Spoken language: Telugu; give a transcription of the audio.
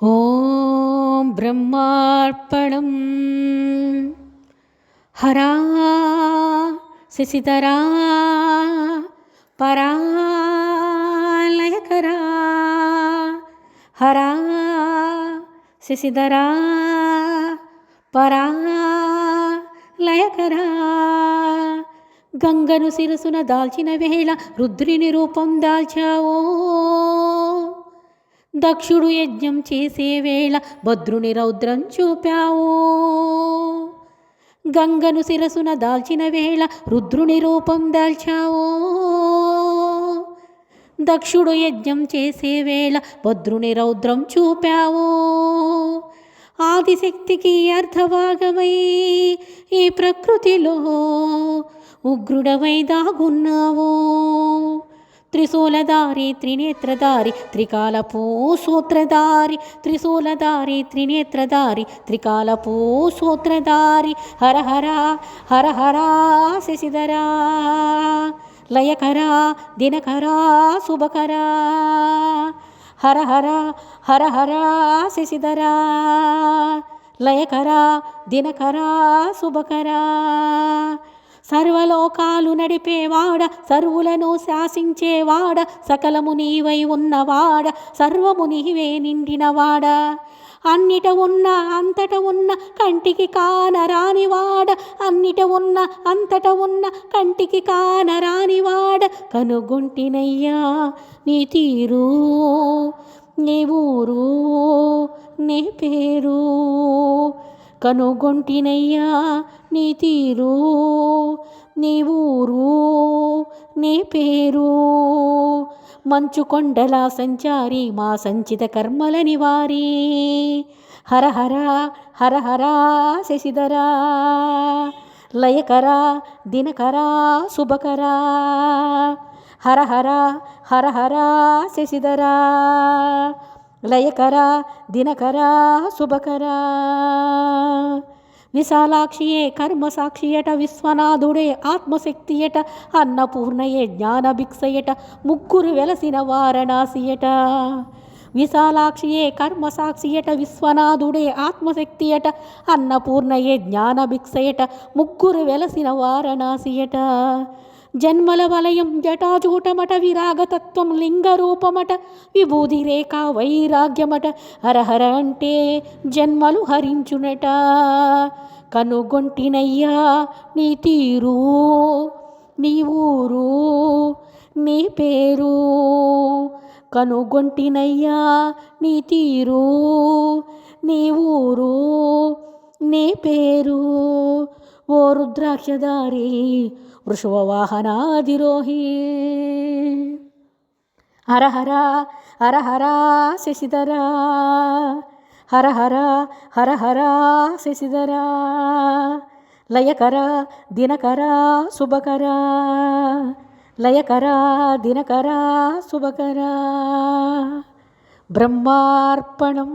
ॐ ब्रह्मार्पणं हरा शशिधरा परालयकरा हरा శశిధరా పరాలయకరా గంగను శిరసున దాల్చిన వేళ రుద్రుని రూపం దాల్చావో దక్షుడు యజ్ఞం చేసే వేళ భద్రుని రౌద్రం చూపావు. గంగను శిరసున దాల్చిన వేళ రుద్రుని రూపం దాల్చావో. దక్షుడు యజ్ఞం చేసే వేళ భద్రుని రౌద్రం చూపావు. ఆదిశక్తికి అర్థభాగమై ఈ ప్రకృతిలో ఉగ్రుడవై దాగున్నావు. త్రిశూలధారి త్రినేత్రధారి త్రికాలపూ సూత్రధారి త్రిశూలధారి త్రినేత్రధారి త్రికాలపూ సూత్రధారి హర హర హర హరా శశిధరా లయకరా దినకరా శుభకరా హర హర హర హరా శశిధరా లయకరా దినకరా శుభకరా సర్వలోకాలు నడిపేవాడ సర్వులను శాసించేవాడ సకలము నీవై ఉన్నవాడ సర్వము నీవే నిండినవాడ. అన్నిట ఉన్న అంతట ఉన్న కంటికి కానరానివాడ అన్నిట ఉన్న అంతట ఉన్న కంటికి కానరానివాడ కనుగొంటినయ్యా నీ తీరు నీ ఊరు నీ పేరు. కనుగొంటినయ్యా నీ తీరు నీ ఊరు నీ పేరు మంచు కొండల సంచారి మా సంచిత కర్మల నివారి హర హర హర హర శశిధరా లయకరా దినకరా శుభకరా హర హర హర హర శశిధరా లయకరా దినకరా శుభకరా. విశాలాక్షియే కర్మసాక్షియట విశ్వనాథుడే ఆత్మశక్తియట అన్నపూర్ణయే జ్ఞానభిక్షయట ముగ్గురు వెలసిన వారణాసియట విశాలాక్షియే కర్మసాక్షియట విశ్వనాథుడే ఆత్మశక్తియట అన్నపూర్ణయే జ్ఞానభిక్షయట ముగ్గురు వెలసిన వారణాసియట జన్మల వలయం జటాజూటమట విరాగతత్వం లింగరూపమట విభూది రేఖ వైరాగ్యమట హరహర అంటే జన్మలు హరించునట. కనుగొంటినయ్యా నీ తీరు నీ ఊరు నీ పేరు. కనుగొంటినయ్యా నీ తీరు నీ ఊరు నీ పేరు. ఓ రుద్రాక్షదారి వృషభవాహనాదిరోహి హర హర హర హర శశిధరా హర హర హర హర శశిధరా లయకర దినకర శుభకర లయకర దినకర శుభకర బ్రహ్మార్పణం